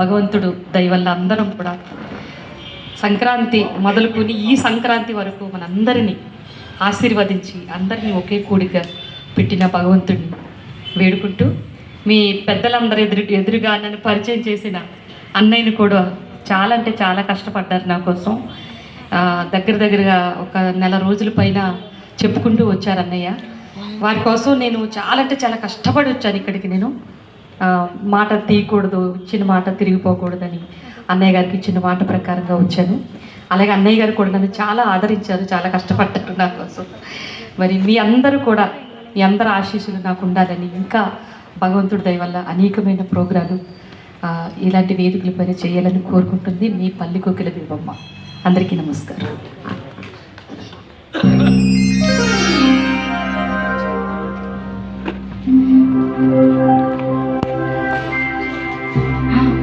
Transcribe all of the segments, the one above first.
భగవంతుడు దయవల్ల అందరం కూడా సంక్రాంతి మొదలుకొని ఈ సంక్రాంతి వరకు మనందరినీ ఆశీర్వదించి అందరినీ ఒకే కూడిగా పెట్టిన భగవంతుడిని వేడుకుంటూ మీ పెద్దలందరూ ఎదురు ఎదురుగా నన్ను పరిచయం చేసిన అన్నయ్యని కూడా చాలా అంటే చాలా కష్టపడ్డారు నా కోసం. దగ్గర దగ్గరగా ఒక నెల రోజుల పైన చెప్పుకుంటూ వచ్చారు అన్నయ్య. వారి కోసం నేను చాలా అంటే చాలా కష్టపడి వచ్చాను ఇక్కడికి నేను. మాట తీయకూడదు ఇచ్చిన మాట తిరిగిపోకూడదని అన్నయ్య గారికి ఇచ్చిన మాట ప్రకారంగా వచ్చాను. అలాగే అన్నయ్య గారు కూడా నన్ను చాలా ఆదరించారు చాలా కష్టపడ్డారు నా కోసం. మరి మీ అందరూ కూడా మీ అందరి ఆశీస్సులు నాకు ఉండాలని ఇంకా భగవంతుడి దయ వల్ల అనేకమైన ప్రోగ్రాలు ఇలాంటి ఇలాంటి వేదికలపైన చేయాలని కోరుకుంటుంది మీ పల్లి కోకిల బీబమ్మ. అందరికీ నమస్కారం. How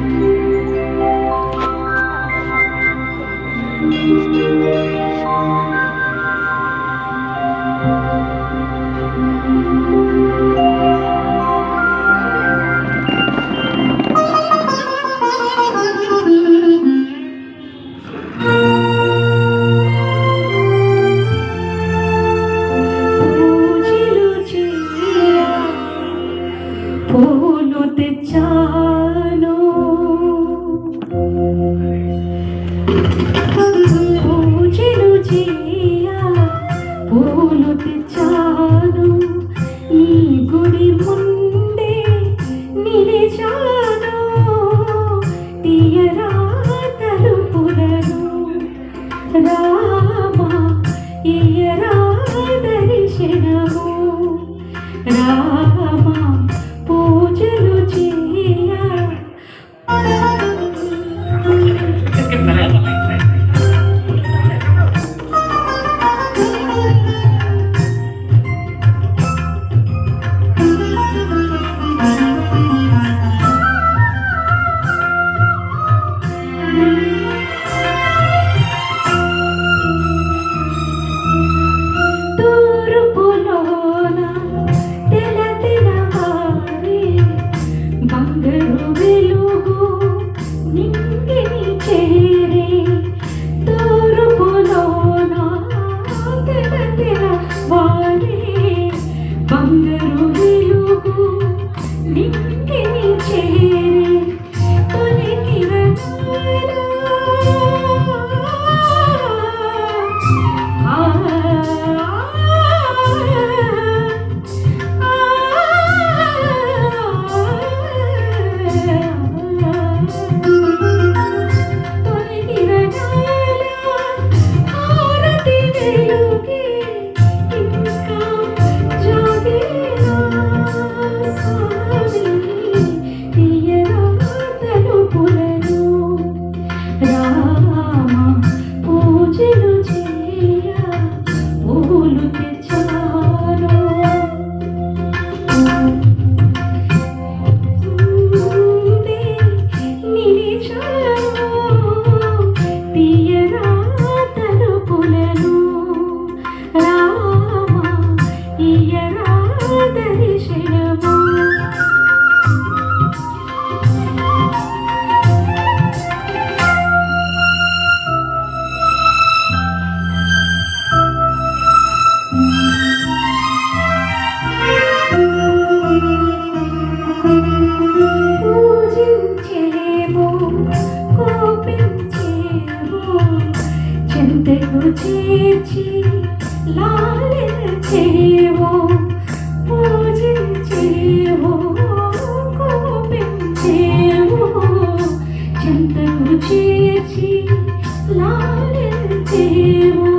రామా ఇయరా దర్శనము. రామా పూజించేమో కోపించేమో చింతకు చేర్చి లాలించేమో పూజించేమో కోపించేమో చింతకు చేర్చి లాలించేమో.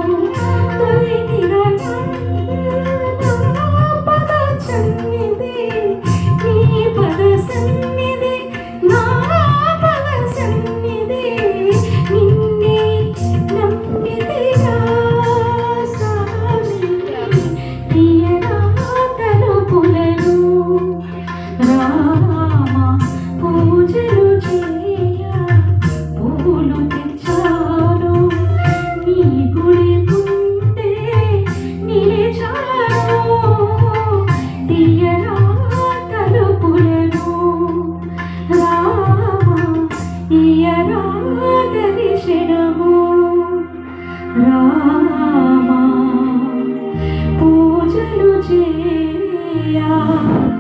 Oh.